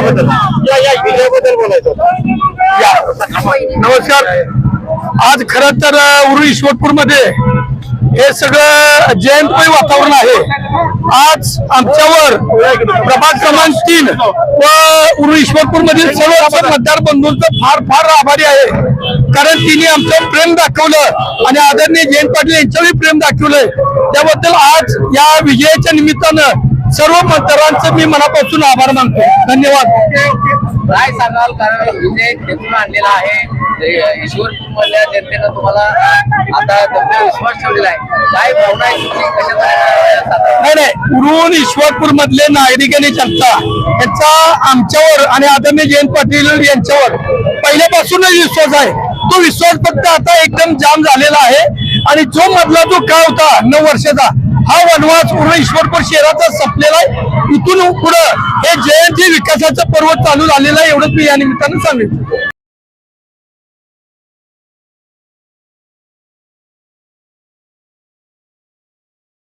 विजयाबद्दल या या विजयाबद्दल बोलायचं नमस्कार. आज खर तर उरू ईश्वरपूरमध्ये हे सगळं जयंतमय वातावरण आहे. आज आमच्यावर प्रभाग क्रमांक तीन व उरू ईश्वरपूर मधील सर्व मतदार बंधूंचं फार फार आभारी आहे. कारण तिने आमचं प्रेम दाखवलं आणि आदरणीय जयंत पाटील यांच्यावरही प्रेम दाखवलंय. त्याबद्दल आज या विजयाच्या निमित्तानं सर्व मतदारांचं मी मनापासून आभार मानतो. धन्यवाद. काय सांगाल? कारण विजय खेचून आणलेला आहे. ईश्वरपूर मधल्या जनतेनं तुम्हाला आता तुमचा विश्वास ठेवलेला आहे. काय भावना आहे तुमची? कशा नाही नाही. उरून ईश्वरपूर मधले नागरिक आणि जनता यांचा आमच्यावर आणि आदरणीय जयंत पाटील यांच्यावर पहिल्यापासूनच विश्वास आहे. तो विश्वास फक्त आता एकदम जाम झालेला आहे. आणि जो मधला जो काळ होता नऊ वर्षाचा हा वनवास पूर्ण ईश्वरपूर शहराचा संपलेला आहे. इथून पुढं हे जयंती विकासाचं पर्व चालू झालेलं आहे एवढंच मी या निमित्तानं सांगितलं